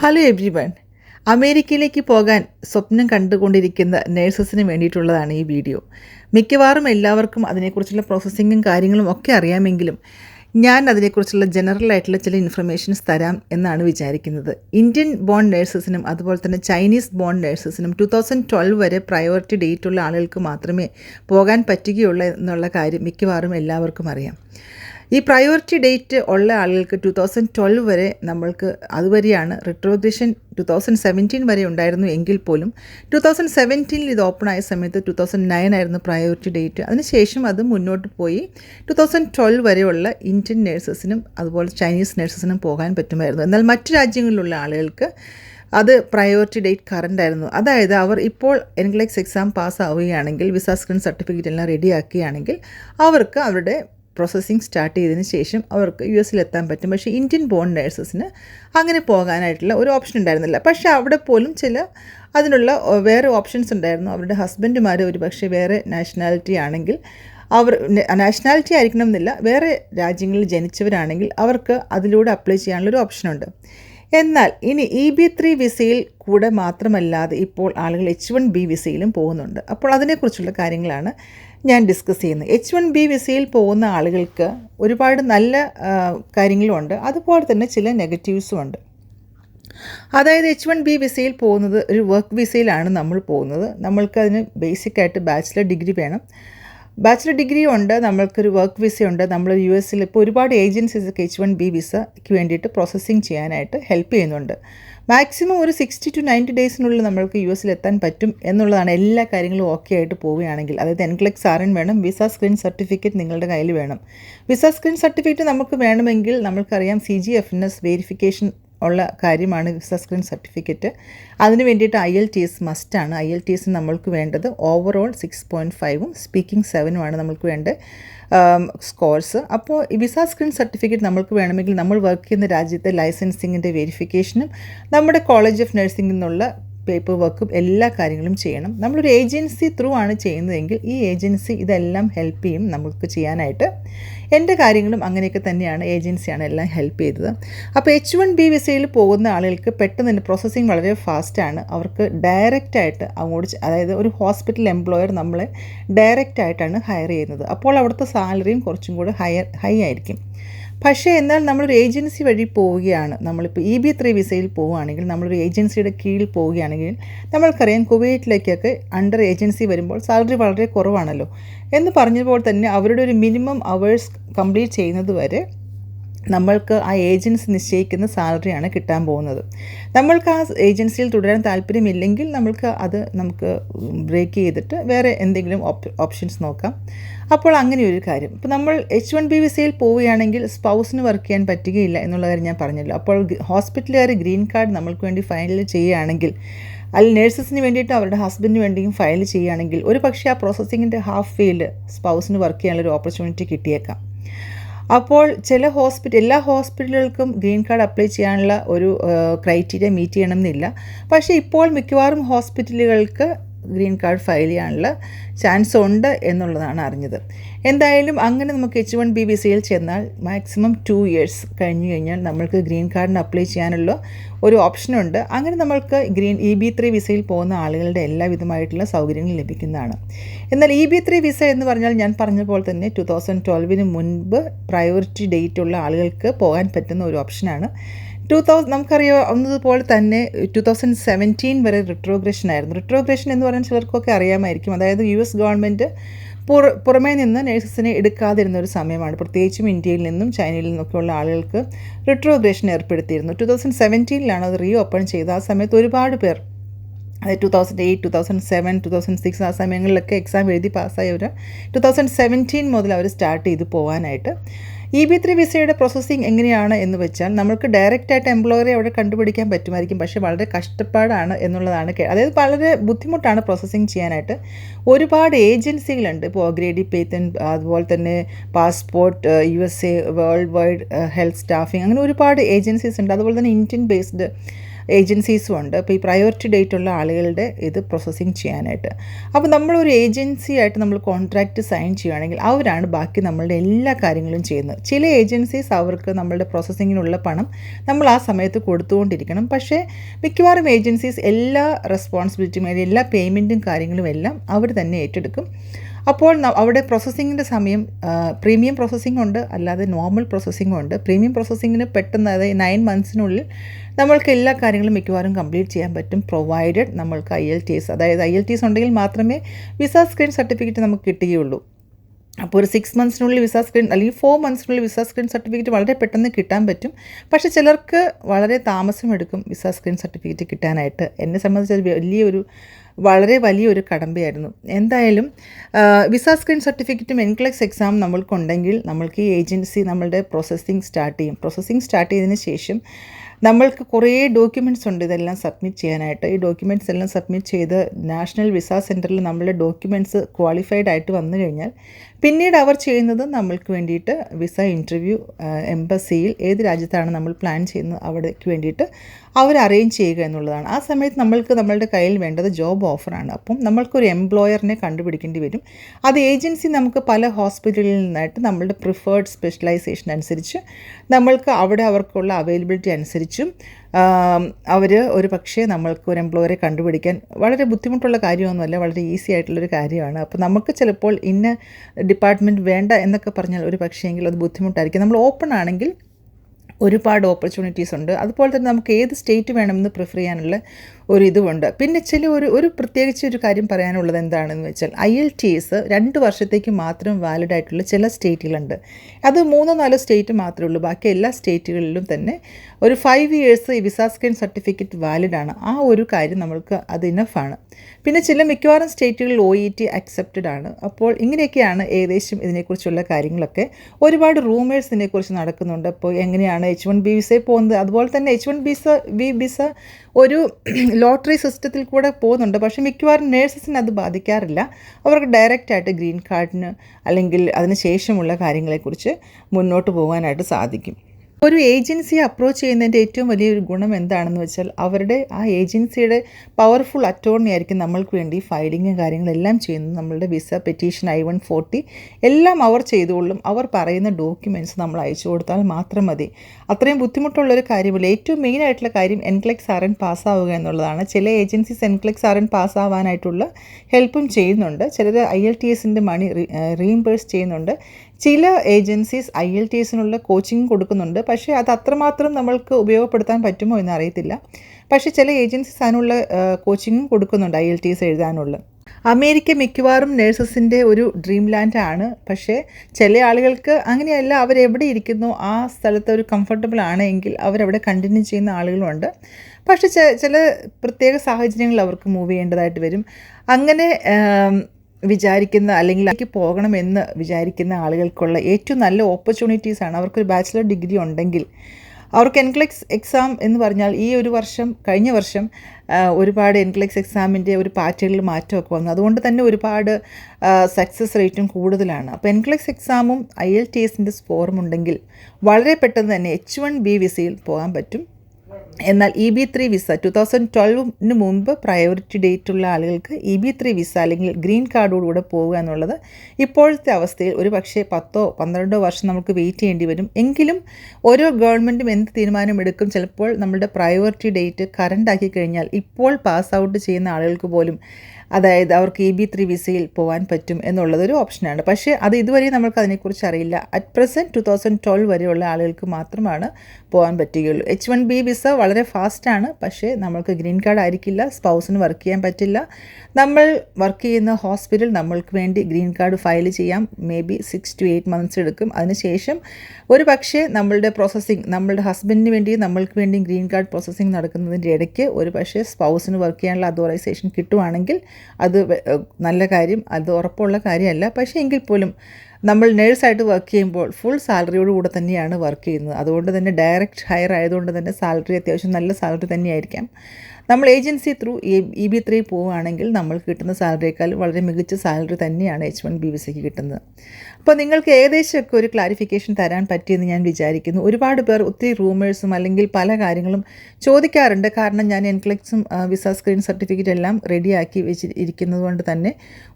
Hello every one അമേരിക്കയിലേക്ക് പോകാൻ സ്വപ്നം കണ്ടുകൊണ്ടിരിക്കുന്ന നേഴ്സസിന് വേണ്ടിയിട്ടുള്ളതാണ് ഈ വീഡിയോ മിക്കവാറും എല്ലാവർക്കും അതിനെക്കുറിച്ചുള്ള പ്രോസസ്സിങ്ങും കാര്യങ്ങളും ഒക്കെ അറിയാമെങ്കിലും ഞാൻ അതിനെക്കുറിച്ചുള്ള ജനറൽ ആയിട്ടുള്ള ചില ഇൻഫർമേഷൻസ് തരാം എന്നാണ് വിചാരിക്കുന്നത്. ഇന്ത്യൻ ബോൺ നേഴ്സസിനും അതുപോലെ തന്നെ ചൈനീസ് ബോൺ നേഴ്സസിനും ടു തൗസൻഡ് ട്വൽവ് വരെ പ്രയോറിറ്റി ഡേറ്റ് ഉള്ള ആളുകൾക്ക് മാത്രമേ പോകാൻ പറ്റുകയുള്ളൂ എന്നുള്ള കാര്യം മിക്കവാറും എല്ലാവർക്കും അറിയാം. ഈ പ്രയോറിറ്റി ഡേറ്റ് ഉള്ള ആളുകൾക്ക് ടു തൗസൻഡ് ട്വൽവ് വരെ നമ്മൾക്ക് അതുവരെയാണ് റിട്രോഗ്രേഷൻ ടു തൗസൻഡ് സെവന്റീൻ വരെ ഉണ്ടായിരുന്നു എങ്കിൽ പോലും ടു തൗസൻഡ് സെവന്റീനിൽ ഇത് ഓപ്പൺ ആയ സമയത്ത് ടു തൗസൻഡ് നയൻ ആയിരുന്നു പ്രയോറിറ്റി ഡേറ്റ് അതിനുശേഷം അത് മുന്നോട്ട് പോയി ടു തൗസൻഡ് ട്വൽവ് വരെയുള്ള ഇന്ത്യൻ നേഴ്സസിനും അതുപോലെ ചൈനീസ് നേഴ്സസിനും പോകാൻ പറ്റുമായിരുന്നു. എന്നാൽ മറ്റു രാജ്യങ്ങളിലുള്ള ആളുകൾക്ക് അത് പ്രയോറിറ്റി ഡേറ്റ് കറണ്ട് ആയിരുന്നു. അതായത് അവർ ഇപ്പോൾ എൻഗ്ലക്സ് എക്സാം പാസ് ആവുകയാണെങ്കിൽ വിസ സ്ക്രീൻ സർട്ടിഫിക്കറ്റ് എല്ലാം റെഡിയാക്കുകയാണെങ്കിൽ അവർക്ക് അവരുടെ പ്രോസസ്സിങ് സ്റ്റാർട്ട് ചെയ്തതിന് ശേഷം അവർക്ക് യു എസിലെത്താൻ പറ്റും. പക്ഷേ ഇന്ത്യൻ ബോൺ നേഴ്സസിന് അങ്ങനെ പോകാനായിട്ടുള്ള ഒരു ഓപ്ഷൻ ഉണ്ടായിരുന്നില്ല. പക്ഷേ അവിടെ പോലും ചില അതിനുള്ള വേറെ ഓപ്ഷൻസ് ഉണ്ടായിരുന്നു. അവരുടെ ഹസ്ബൻഡുമാർ ഒരു പക്ഷേ വേറെ നാഷണാലിറ്റി ആണെങ്കിൽ അവർ നാഷണാലിറ്റി ആയിരിക്കണം എന്നില്ല വേറെ രാജ്യങ്ങളിൽ ജനിച്ചവരാണെങ്കിൽ അവർക്ക് അതിലൂടെ അപ്ലൈ ചെയ്യാനുള്ളൊരു ഓപ്ഷനുണ്ട് എന്നാൽ ഇനി ഇ ബി ത്രീ വിസയിൽ കൂടെ മാത്രമല്ലാതെ ഇപ്പോൾ ആളുകൾ എച്ച് വൺ ബി വിസയിലും പോകുന്നുണ്ട്. അപ്പോൾ അതിനെക്കുറിച്ചുള്ള കാര്യങ്ങളാണ് ഞാൻ ഡിസ്കസ് ചെയ്യുന്നത്. എച്ച് വൺ ബി വിസയിൽ പോകുന്ന ആളുകൾക്ക് ഒരുപാട് നല്ല കാര്യങ്ങളുമുണ്ട് അതുപോലെ തന്നെ ചില നെഗറ്റീവ്സും ഉണ്ട്. അതായത് എച്ച് വൺ ബി വിസയിൽ പോകുന്നത് ഒരു വർക്ക് വിസയിലാണ് നമ്മൾ പോകുന്നത്. നമ്മൾക്ക് അതിന് ബേസിക്കായിട്ട് ബാച്ചിലർ ഡിഗ്രി വേണം. ബാച്ചിലർ ഡിഗ്രി ഉണ്ട് നമ്മൾക്കൊരു വർക്ക് വിസ ഉണ്ട്. നമ്മൾ യു എസിൽ ഇപ്പോൾ ഒരുപാട് ഏജൻസീസ് എച്ച് വൺ ബി വിസയ്ക്ക് വേണ്ടിയിട്ട് പ്രോസസ്സിങ് ചെയ്യാനായിട്ട് ഹെൽപ്പ് ചെയ്യുന്നുണ്ട്. മാക്സിമം ഒരു സിക്സ്റ്റി ടു നയന്റി ഡേയ്സിനുള്ളിൽ നമ്മൾക്ക് യു എസിൽ എത്താൻ പറ്റും എന്നുള്ളതാണ് എല്ലാ കാര്യങ്ങളും ഓക്കെ ആയിട്ട് പോവുകയാണെങ്കിൽ. അതായത് എൻക്ലക്സ് ആറിൻ വേണം വിസ സ്ക്രീൻ സർട്ടിഫിക്കറ്റ് നിങ്ങളുടെ കയ്യിൽ വേണം. വിസ സ്ക്രീൻ സർട്ടിഫിക്കറ്റ് നമുക്ക് വേണമെങ്കിൽ നമ്മൾക്കറിയാം C G F N S verification ഉള്ള കാര്യമാണ് വിസ സ്ക്രീൻ സർട്ടിഫിക്കറ്റ്. അതിന് വേണ്ടിയിട്ട് ഐ എൽ ടി എസ് മസ്റ്റാണ് ഐ എൽ ടി എസ് നമ്മൾക്ക് വേണ്ടത് ഓവറോൾ സിക്സ് പോയിന്റ് ഫൈവും സ്പീക്കിംഗ് സെവനുമാണ് നമ്മൾക്ക് വേണ്ട സ്കോർസ് അപ്പോൾ വിസ സ്ക്രീൻ സർട്ടിഫിക്കറ്റ് നമുക്ക് വേണമെങ്കിൽ നമ്മൾ വർക്ക് ചെയ്യുന്ന രാജ്യത്തെ ലൈസൻസിങ്ങിന്റെ വെരിഫിക്കേഷനും നമ്മുടെ കോളേജ് ഓഫ് നഴ്സിംഗിൽ നിന്നുള്ള പേപ്പർ വർക്കും എല്ലാ കാര്യങ്ങളും ചെയ്യണം. നമ്മളൊരു ഏജൻസി ത്രൂ ആണ് ചെയ്യുന്നതെങ്കിൽ ഈ ഏജൻസി ഇതെല്ലാം ഹെൽപ്പ് ചെയ്യും നമുക്ക് ചെയ്യാനായിട്ട്. എന്റെ കാര്യങ്ങളും അങ്ങനെയൊക്കെ തന്നെയാണ് ഏജൻസിയാണ് എല്ലാം ഹെൽപ്പ് ചെയ്തത്. അപ്പോൾ എച്ച് വൺ ബി വിസയിൽ പോകുന്ന ആളുകൾക്ക് പെട്ടെന്ന് തന്നെ പ്രോസസ്സിങ് വളരെ ഫാസ്റ്റാണ് അവർക്ക് ഡയറക്റ്റായിട്ട് അങ്ങോട്ട് അതായത് ഒരു ഹോസ്പിറ്റൽ എംപ്ലോയർ നമ്മളെ ഡയറക്റ്റായിട്ടാണ് ഹയർ ചെയ്യുന്നത്. അപ്പോൾ അവിടുത്തെ സാലറിയും കുറച്ചും കൂടെ ഹയർ ഹൈ ആയിരിക്കും. പക്ഷേ എന്നാൽ നമ്മളൊരു ഏജൻസി വഴി പോവുകയാണ്. നമ്മളിപ്പോൾ ഇ ബി ത്രീ വിസയിൽ പോവുകയാണെങ്കിൽ നമ്മളൊരു ഏജൻസിയുടെ കീഴിൽ പോവുകയാണെങ്കിൽ നമ്മൾക്കറിയാം കുവൈറ്റിലേക്കൊക്കെ അണ്ടർ ഏജൻസി വരുമ്പോൾ സാലറി വളരെ കുറവാണല്ലോ. എന്ന് പറഞ്ഞപ്പോൾ തന്നെ അവരുടെ ഒരു മിനിമം അവേഴ്സ് കംപ്ലീറ്റ് ചെയ്യുന്നത് വരെ നമ്മൾക്ക് ആ ഏജൻസി നിശ്ചയിക്കുന്ന സാലറിയാണ് കിട്ടാൻ പോകുന്നത്. നമ്മൾക്ക് ആ ഏജൻസിയിൽ തുടരാൻ താല്പര്യമില്ലെങ്കിൽ നമ്മൾക്ക് അത് നമുക്ക് ബ്രേക്ക് ചെയ്തിട്ട് വേറെ എന്തെങ്കിലും ഓപ്ഷൻസ് നോക്കാം. അപ്പോൾ അങ്ങനെ ഒരു കാര്യം. ഇപ്പോൾ നമ്മൾ എച്ച് വൺ ബി വിസയിൽ പോവുകയാണെങ്കിൽ സ്പൗസിന് വർക്ക് ചെയ്യാൻ പറ്റുകയില്ല എന്നുള്ള കാര്യം ഞാൻ പറഞ്ഞല്ലോ. അപ്പോൾ ഹോസ്പിറ്റലുകാർ ഗ്രീൻ കാർഡ് നമ്മൾക്ക് വേണ്ടി ഫൈനൽ ചെയ്യുകയാണെങ്കിൽ അല്ലെങ്കിൽ നേഴ്സസിന് വേണ്ടിയിട്ട് അവരുടെ ഹസ്ബൻഡിന് വേണ്ടിയും ഫയൽ ചെയ്യുകയാണെങ്കിൽ ഒരു പക്ഷേ ആ പ്രോസസ്സിങ്ങിന്റെ ഹാഫ് വേയിൽ സ്പൗസിന് വർക്ക് ചെയ്യാനുള്ള ഒരു ഓപ്പർച്യൂണിറ്റി കിട്ടിയേക്കാം. അപ്പോൾ ചില ഹോസ്പിറ്റൽ എല്ലാ ഹോസ്പിറ്റലുകൾക്കും ഗ്രീൻ കാർഡ് അപ്ലൈ ചെയ്യാനുള്ള ഒരു ക്രൈറ്റീരിയ മീറ്റ് ചെയ്യണമെന്നില്ല. പക്ഷേ ഇപ്പോൾ മിക്കവാറും ഹോസ്പിറ്റലുകൾക്ക് ഗ്രീൻ കാർഡ് ഫയൽ ചെയ്യാനുള്ള ചാൻസ് ഉണ്ട് എന്നുള്ളതാണ് അറിഞ്ഞത്. എന്തായാലും അങ്ങനെ നമുക്ക് എച്ച് വൺ ബി വിസയിൽ ചെന്നാൽ മാക്സിമം ടു ഇയേഴ്സ് കഴിഞ്ഞു കഴിഞ്ഞാൽ നമ്മൾക്ക് ഗ്രീൻ കാർഡിന് അപ്ലൈ ചെയ്യാനുള്ള ഒരു ഓപ്ഷനുണ്ട് അങ്ങനെ നമ്മൾക്ക് ഗ്രീൻ ഇ ബി ത്രീ വിസയിൽ പോകുന്ന ആളുകളുടെ എല്ലാവിധമായിട്ടുള്ള സൗകര്യങ്ങളും ലഭിക്കുന്നതാണ്. എന്നാൽ ഇ ബി ത്രീ വിസ എന്ന് പറഞ്ഞാൽ ഞാൻ പറഞ്ഞ പോലെ തന്നെ ടു തൗസൻഡ് ട്വൽവിന് മുൻപ് പ്രയോറിറ്റി ഡേറ്റ് ഉള്ള ആളുകൾക്ക് പോകാൻ പറ്റുന്ന ഒരു ഓപ്ഷനാണ് ടു തൗസൻഡ് നമുക്കറിയാവുന്നതുപോലെ തന്നെ ടു തൗസൻഡ് സെവന്റീൻ വരെ റിട്രോഗ്രഷൻ ആയിരുന്നു. റിട്രോഗ്രഷൻ എന്ന് പറയുന്ന ചിലർക്കൊക്കെ അറിയാമായിരിക്കും. അതായത് യു എസ് ഗവൺമെന്റ് പുറ പുറമേ നിന്ന് നേഴ്സസിനെ എടുക്കാതിരുന്ന ഒരു സമയമാണ്. പ്രത്യേകിച്ചും ഇന്ത്യയിൽ നിന്നും ചൈനയിൽ നിന്നൊക്കെയുള്ള ആളുകൾക്ക് റിട്രോഗ്രേഷൻ ഏർപ്പെടുത്തിയിരുന്നു. ടു തൗസൻഡ് സെവന്റീനിലാണ് അത് റീ ഓപ്പൺ ചെയ്ത് ആ സമയത്ത് ഒരുപാട് പേർ അതായത് two thousand eight two thousand seven two thousand six ആ സമയങ്ങളിലൊക്കെ എക്സാം എഴുതി പാസ്സായവർ ടു തൗസൻഡ് സെവന്റീൻ മുതൽ അവർ സ്റ്റാർട്ട് ചെയ്ത് പോകാനായിട്ട് ഇ ബി ത്രീ വിസയുടെ പ്രോസസ്സിങ് എങ്ങനെയാണ് എന്ന് വെച്ചാൽ നമുക്ക് ഡയറക്റ്റായിട്ട് എംപ്ലോയറെ അവിടെ കണ്ടുപിടിക്കാൻ പറ്റുമായിരിക്കും. പക്ഷേ വളരെ കഷ്ടപ്പാടാണ് എന്നുള്ളതാണ് അതായത് വളരെ ബുദ്ധിമുട്ടാണ് പ്രോസസ്സിങ് ചെയ്യാനായിട്ട്. ഒരുപാട് ഏജൻസികളുണ്ട്. ഇപ്പോൾ ഗ്രേഡി പേത്തൻ അതുപോലെ തന്നെ passport U S A world wide health staffing അങ്ങനെ ഒരുപാട് ഏജൻസീസ് ഉണ്ട്. അതുപോലെ തന്നെ ഇന്ത്യൻ ബേസ്ഡ് ഏജൻസീസും ഉണ്ട്. അപ്പോൾ ഈ പ്രയോറിറ്റി ഡേറ്റ് ഉള്ള ആളുകളുടെ ഇത് പ്രോസസ്സിങ് ചെയ്യാനായിട്ട്. അപ്പോൾ നമ്മളൊരു ഏജൻസി ആയിട്ട് നമ്മൾ കോൺട്രാക്റ്റ് സൈൻ ചെയ്യുകയാണെങ്കിൽ അവരാണ് ബാക്കി നമ്മളുടെ എല്ലാ കാര്യങ്ങളും ചെയ്യുന്നത്. ചില ഏജൻസീസ് അവർക്ക് നമ്മളുടെ പ്രോസസ്സിങ്ങിനുള്ള പണം നമ്മൾ ആ സമയത്ത് കൊടുത്തുകൊണ്ടിരിക്കണം. പക്ഷേ മിക്കവാറും ഏജൻസീസ് എല്ലാ റെസ്പോൺസിബിലിറ്റിയും എല്ലാ പേയ്മെന്റും കാര്യങ്ങളും എല്ലാം അവർ തന്നെ ഏറ്റെടുക്കും. അപ്പോൾ അവിടെ പ്രോസസ്സിങ്ങിന്റെ സമയം പ്രീമിയം പ്രോസസ്സിംഗ് ഉണ്ട് അല്ലാതെ നോർമൽ പ്രോസസ്സിംഗും ഉണ്ട്. പ്രീമിയം പ്രോസസ്സിങ്ങിന് പെട്ടെന്ന് അതായത് നയൻ മന്ത്സിനുള്ളിൽ നമ്മൾക്ക് എല്ലാ കാര്യങ്ങളും മിക്കവാറും കംപ്ലീറ്റ് ചെയ്യാൻ പറ്റും പ്രൊവൈഡഡ് നമ്മൾക്ക് ഐ എൽ ടി എസ് അതായത് ഐ എൽ ടി എസ് ഉണ്ടെങ്കിൽ മാത്രമേ വിസ സ്ക്രീൻ സർട്ടിഫിക്കറ്റ് നമുക്ക് കിട്ടുകയുള്ളൂ. അപ്പോൾ ഒരു സിക്സ് മന്ത്സിനുള്ളിൽ വിസ സ്ക്രീൻ അല്ലെങ്കിൽ ഫോർ മന്ത്സിനുള്ളിൽ വിസ സ്ക്രീൻ സർട്ടിഫിക്കറ്റ് വളരെ പെട്ടെന്ന് കിട്ടാൻ പറ്റും. പക്ഷേ ചിലർക്ക് വളരെ താമസമെടുക്കും വിസ സ്ക്രീൻ സർട്ടിഫിക്കറ്റ് കിട്ടാനായിട്ട്. എന്നെ സംബന്ധിച്ച് വലിയൊരു വളരെ വലിയൊരു കടമ്പയായിരുന്നു. എന്തായാലും വിസ സ്ക്രീൻ സർട്ടിഫിക്കറ്റും എൻക്ലക്സ് എക്സാം നമ്മൾക്കുണ്ടെങ്കിൽ നമ്മൾക്ക് ഈ ഏജൻസി നമ്മളുടെ പ്രോസസ്സിങ് സ്റ്റാർട്ട് ചെയ്യും. പ്രോസസ്സിങ് സ്റ്റാർട്ട് ചെയ്തതിന് ശേഷം നമ്മൾക്ക് കുറേ ഡോക്യുമെന്റ്സ് ഉണ്ട് ഇതെല്ലാം സബ്മിറ്റ് ചെയ്യാനായിട്ട്. ഈ ഡോക്യുമെന്റ്സ് എല്ലാം സബ്മിറ്റ് ചെയ്ത് നാഷണൽ വിസ സെന്ററിൽ നമ്മളുടെ ഡോക്യുമെന്റ്സ് ക്വാളിഫൈഡ് ആയിട്ട് വന്നു കഴിഞ്ഞാൽ പിന്നീട് അവർ ചെയ്യുന്നത് നമ്മൾക്ക് വേണ്ടിയിട്ട് വിസ ഇന്റർവ്യൂ എംബസിയിൽ ഏത് രാജ്യത്താണ് നമ്മൾ പ്ലാൻ ചെയ്യുന്നത് അവിടേക്ക് വേണ്ടിയിട്ട് അവർ അറേഞ്ച് ചെയ്യുക എന്നുള്ളതാണ്. ആ സമയത്ത് നമ്മൾക്ക് നമ്മളുടെ കയ്യിൽ വേണ്ടത് ജോബ് ഓഫറാണ് അപ്പം നമ്മൾക്കൊരു എംപ്ലോയറിനെ കണ്ടുപിടിക്കേണ്ടി വരും. അത് ഏജൻസി നമുക്ക് പല ഹോസ്പിറ്റലിൽ നിന്നായിട്ട് നമ്മളുടെ പ്രിഫേർഡ് സ്പെഷ്യലൈസേഷൻ അനുസരിച്ച് നമ്മൾക്ക് അവിടെ അവർക്കുള്ള അവൈലബിലിറ്റി അനുസരിച്ചും അവർ ഒരു പക്ഷേ നമ്മൾക്ക് ഒരു എംപ്ലോയറെ കണ്ടുപിടിക്കാൻ വളരെ ബുദ്ധിമുട്ടുള്ള കാര്യമൊന്നുമല്ല വളരെ ഈസി ആയിട്ടുള്ളൊരു കാര്യമാണ്. അപ്പോൾ നമുക്ക് ചിലപ്പോൾ ഇന്ന ഡിപ്പാർട്ട്മെന്റ് വേണ്ട എന്നൊക്കെ പറഞ്ഞാൽ ഒരു പക്ഷേങ്കിൽ അത് ബുദ്ധിമുട്ടായിരിക്കും. നമ്മൾ ഓപ്പൺ ആണെങ്കിൽ ഒരുപാട് ഓപ്പർച്യൂണിറ്റീസ് ഉണ്ട്. അതുപോലെ തന്നെ നമുക്ക് ഏത് സ്റ്റേറ്റ് വേണമെന്ന് പ്രിഫർ ചെയ്യാനുള്ള ഒരു ഇതുമുണ്ട്. പിന്നെ ചില ഒരു ഒരു പ്രത്യേകിച്ച് ഒരു കാര്യം പറയാനുള്ളത് എന്താണെന്ന് വെച്ചാൽ ഐ എൽ ടി എസ് രണ്ട് വർഷത്തേക്ക് മാത്രം വാലിഡ് ആയിട്ടുള്ള ചില സ്റ്റേറ്റുകളുണ്ട് അത് മൂന്നോ നാലോ സ്റ്റേറ്റ് മാത്രമേ ഉള്ളൂ. ബാക്കി എല്ലാ സ്റ്റേറ്റുകളിലും തന്നെ ഒരു ഫൈവ് ഇയേഴ്സ് ഈ വിസ സ്ക്രീൻ സർട്ടിഫിക്കറ്റ് വാലിഡ് ആണ്. ആ ഒരു കാര്യം നമ്മൾക്ക് അത് ഇനഫാണ് പിന്നെ ചില മിക്കവാറും സ്റ്റേറ്റുകളിൽ ഒ ഇ ടി അക്സെപ്റ്റഡ് ആണ്. അപ്പോൾ ഇങ്ങനെയൊക്കെയാണ് ഏകദേശം ഇതിനെക്കുറിച്ചുള്ള കാര്യങ്ങളൊക്കെ. ഒരുപാട് റൂമേഴ്സ് ഇതിനെക്കുറിച്ച് നടക്കുന്നുണ്ട്. അപ്പോൾ എങ്ങനെയാണ് എച്ച് വൺ ബി വിസയിൽ പോകുന്നത്. അതുപോലെ തന്നെ H one visa V visa ഒരു ലോട്ടറി സിസ്റ്റത്തിൽ കൂടെ പോകുന്നുണ്ട്. പക്ഷേ മിക്കവാറും നേഴ്സസിന് അത് ബാധിക്കാറില്ല. അവർക്ക് ഡയറക്റ്റായിട്ട് ഗ്രീൻ കാർഡിന് അല്ലെങ്കിൽ അതിന് ശേഷമുള്ള കാര്യങ്ങളെക്കുറിച്ച് മുന്നോട്ട് പോകാനായിട്ട് സാധിക്കും. ഒരു ഏജൻസിയെ അപ്രോച്ച് ചെയ്യുന്നതിന്റെ ഏറ്റവും വലിയൊരു ഗുണം എന്താണെന്ന് വെച്ചാൽ അവരുടെ ആ ഏജൻസിയുടെ പവർഫുൾ അറ്റോർണി ആയിരിക്കും നമ്മൾക്ക് വേണ്ടി ഫയലിങ്ങും കാര്യങ്ങളെല്ലാം ചെയ്യുന്നത്. നമ്മളുടെ visa petition I one forty എല്ലാം അവർ ചെയ്തുകൊള്ളും. അവർ പറയുന്ന ഡോക്യുമെന്റ്സ് നമ്മൾ അയച്ചു കൊടുത്താൽ മാത്രം മതി. അത്രയും ബുദ്ധിമുട്ടുള്ളൊരു കാര്യമില്ല. ഏറ്റവും മെയിൻ ആയിട്ടുള്ള കാര്യം എൻക്ലെക്സ് ആർ എൻ പാസ്സാവുക എന്നുള്ളതാണ്. ചില ഏജൻസീസ് എൻക്ലെക്സ് ആർ എൻ പാസ്സാവാനായിട്ടുള്ള ഹെൽപ്പും ചെയ്യുന്നുണ്ട്. ചിലർ ഐ എൽ ടി എസിന്റെ മണി റീഇംബേഴ്സ് ചെയ്യുന്നുണ്ട്. ചില ഏജൻസീസ് ഐ എൽ ടി എസിനുള്ള കോച്ചിങ് കൊടുക്കുന്നുണ്ട്. പക്ഷേ അത് അത്രമാത്രം നമ്മൾക്ക് ഉപയോഗപ്പെടുത്താൻ പറ്റുമോ എന്ന് അറിയത്തില്ല പക്ഷേ ചില ഏജൻസീസ് അതിനുള്ള കോച്ചിങ്ങും കൊടുക്കുന്നുണ്ട് ഐ എൽ ടി എസ് എഴുതാനുള്ള. അമേരിക്ക മിക്കവാറും നേഴ്സസിന്റെ ഒരു ഡ്രീം ലാൻഡ് ആണ് പക്ഷേ ചില ആളുകൾക്ക് അങ്ങനെയല്ല അവരെവിടെ ഇരിക്കുന്നു? ആ സ്ഥലത്ത് ഒരു കംഫർട്ടബിൾ ആണെങ്കിൽ അവരവിടെ കണ്ടിന്യൂ ചെയ്യുന്ന ആളുകളുണ്ട് പക്ഷേ ചില പ്രത്യേക സാഹചര്യങ്ങളിൽ അവർക്ക് മൂവ് ചെയ്യേണ്ടതായിട്ട് വരും. അങ്ങനെ വിചാരിക്കുന്ന അല്ലെങ്കിൽ അതിലേക്ക് പോകണമെന്ന് വിചാരിക്കുന്ന ആളുകൾക്കുള്ള ഏറ്റവും നല്ല ഓപ്പർച്യൂണിറ്റീസ് ആണ്. അവർക്കൊരു ബാച്ചിലർ ഡിഗ്രി ഉണ്ടെങ്കിൽ അവർക്ക് എൻക്ലെക്സ് എക്സാം എന്ന് പറഞ്ഞാൽ ഈ ഒരു വർഷം കഴിഞ്ഞ വർഷം ഒരുപാട് എൻക്ലെക്സ് എക്സാമിന്റെ ഒരു പാറ്റേണിൽ മാറ്റമൊക്കെ വന്നു. അതുകൊണ്ട് തന്നെ ഒരുപാട് സക്സസ് റേറ്റും കൂടുതലാണ്. അപ്പോൾ എൻക്ലെക്സ് എക്സാമും ഐ എൽ ടി എസിന്റെ സ്കോറും ഉണ്ടെങ്കിൽ വളരെ പെട്ടെന്ന് തന്നെ എച്ച് വൺ ബി വിസയിൽ പോകാൻ പറ്റും. എന്നാൽ E B three visa two thousand ട്വൽവിന് മുമ്പ് പ്രയോറിറ്റി ഡേറ്റ് ഉള്ള ആളുകൾക്ക് ഇ ബി ത്രീ വിസ അല്ലെങ്കിൽ ഗ്രീൻ കാർഡോടുകൂടെ പോവുക എന്നുള്ളത് ഇപ്പോഴത്തെ അവസ്ഥയിൽ ഒരു പക്ഷേ പത്തോ പന്ത്രണ്ടോ വർഷം നമുക്ക് വെയിറ്റ് ചെയ്യേണ്ടി വരും. എങ്കിലും ഓരോ ഗവൺമെന്റും എന്ത് തീരുമാനമെടുക്കും ചിലപ്പോൾ നമ്മുടെ പ്രയോറിറ്റി ഡേറ്റ് കറണ്ട് ആക്കി കഴിഞ്ഞാൽ ഇപ്പോൾ പാസ് ഔട്ട് ചെയ്യുന്ന ആളുകൾക്ക് പോലും അതായത് അവർക്ക് ഇ ബി ത്രീ വിസയിൽ പോകാൻ പറ്റും എന്നുള്ളതൊരു ഓപ്ഷനാണ്. പക്ഷേ അത് ഇതുവരെ നമ്മൾക്ക് അതിനെക്കുറിച്ച് അറിയില്ല. At present two thousand twelve വരെയുള്ള ആളുകൾക്ക് മാത്രമാണ് പോകാൻ പറ്റുകയുള്ളൂ. എച്ച് വൺ ബി വിസ വളരെ ഫാസ്റ്റാണ്. പക്ഷേ നമ്മൾക്ക് ഗ്രീൻ കാർഡ് ആയിരിക്കില്ല സ്പൗസിന് വർക്ക് ചെയ്യാൻ പറ്റില്ല. നമ്മൾ വർക്ക് ചെയ്യുന്ന ഹോസ്പിറ്റൽ നമ്മൾക്ക് വേണ്ടി ഗ്രീൻ കാർഡ് ഫയൽ ചെയ്യാം. Maybe six to eight months എടുക്കും. അതിനുശേഷം ഒരു പക്ഷേ നമ്മളുടെ പ്രോസസ്സിങ് നമ്മളുടെ ഹസ്ബൻഡിന് വേണ്ടിയും നമ്മൾക്ക് വേണ്ടിയും ഗ്രീൻ കാർഡ് പ്രോസസ്സിങ് നടക്കുന്നതിന്റെ ഇടയ്ക്ക് ഒരു പക്ഷേ സ്പൗസിന് വർക്ക് ചെയ്യാനുള്ള അതോറൈസേഷൻ കിട്ടുവാണെങ്കിൽ അത് നല്ല കാര്യം അത് ഉറപ്പുള്ള കാര്യമല്ല. പക്ഷേ എങ്കിൽ പോലും നമ്മൾ നേഴ്സായിട്ട് വർക്ക് ചെയ്യുമ്പോൾ ഫുൾ സാലറിയോട് കൂടെ തന്നെയാണ് വർക്ക് ചെയ്യുന്നത്. അതുകൊണ്ട് തന്നെ ഡയറക്റ്റ് ഹയർ ആയതുകൊണ്ട് തന്നെ സാലറി അത്യാവശ്യം നല്ല സാലറി തന്നെയായിരിക്കാം. നമ്മൾ agency through E B three പോവുകയാണെങ്കിൽ നമ്മൾ കിട്ടുന്ന സാലറിയേക്കാൾ വളരെ മികച്ച സാലറി തന്നെയാണ് എച്ച് വൺ ബി വിസയ്ക്ക് കിട്ടുന്നത്. അപ്പോൾ നിങ്ങൾക്ക് ഏകദേശമൊക്കെ ഒരു ക്ലാരിഫിക്കേഷൻ തരാൻ പറ്റിയെന്ന് ഞാൻ വിചാരിക്കുന്നു. ഒരുപാട് പേർ ഒത്തിരി റൂമേഴ്സും അല്ലെങ്കിൽ പല കാര്യങ്ങളും ചോദിക്കാറുണ്ട്. കാരണം ഞാൻ എൻക്ലെക്സും വിസ സ്ക്രീൻ സർട്ടിഫിക്കറ്റ് എല്ലാം റെഡിയാക്കി വെച്ച് ഇരിക്കുന്നത് കൊണ്ട് തന്നെ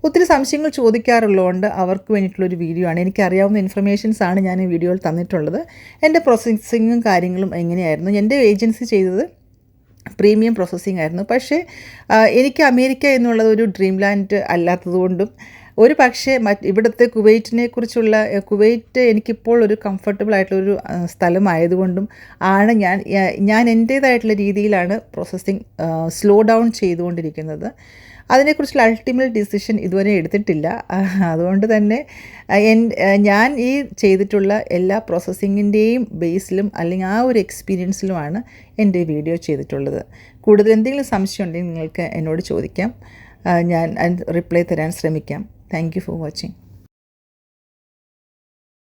ഒത്തിരി സംശയങ്ങൾ ചോദിക്കാറുള്ളതുകൊണ്ട് അവർക്ക് വേണ്ടിയിട്ടുള്ളൊരു വീഡിയോ ആണ്. എനിക്കറിയാവുന്ന ഇൻഫർമേഷൻസ് ആണ് ഞാൻ ഈ വീഡിയോയിൽ തന്നിട്ടുള്ളത്. എന്റെ പ്രോസസ്സിങ്ങും കാര്യങ്ങളും എങ്ങനെയായിരുന്നു? എന്റെ ഏജൻസി ചെയ്തത് പ്രീമിയം പ്രോസസ്സിംഗ് ആയിരുന്നു. പക്ഷേ എനിക്ക് അമേരിക്ക എന്നുള്ളത് ഒരു ഡ്രീം ലാൻഡ് അല്ലാത്തതുകൊണ്ടും ഒരു പക്ഷേ മറ്റ് ഇവിടുത്തെ കുവൈറ്റിനെ കുറിച്ചുള്ള കുവൈറ്റ് എനിക്കിപ്പോൾ ഒരു കംഫർട്ടബിൾ ആയിട്ടുള്ളൊരു സ്ഥലമായതുകൊണ്ടും ആണ് ഞാൻ ഞാൻ എന്റേതായിട്ടുള്ള രീതിയിലാണ് പ്രോസസ്സിങ് സ്ലോ ഡൗൺ ചെയ്തുകൊണ്ടിരിക്കുന്നത്. അതിനെക്കുറിച്ചുള്ള അൾട്ടിമേറ്റ് ഡിസിഷൻ ഇതുവരെ എടുത്തിട്ടില്ല. അതുകൊണ്ട് തന്നെ ഞാൻ ഈ ചെയ്തിട്ടുള്ള എല്ലാ പ്രോസസ്സിങ്ങിന്റെയും ബേസിലും അല്ലെങ്കിൽ ആ ഒരു എക്സ്പീരിയൻസിലുമാണ് എന്റെ വീഡിയോ ചെയ്തിട്ടുള്ളത്. കൂടുതൽ എന്തെങ്കിലും സംശയം ഉണ്ടെങ്കിൽ നിങ്ങൾക്ക് എന്നോട് ചോദിക്കാം. ഞാൻ റിപ്ലൈ തരാൻ ശ്രമിക്കാം. Thank for watching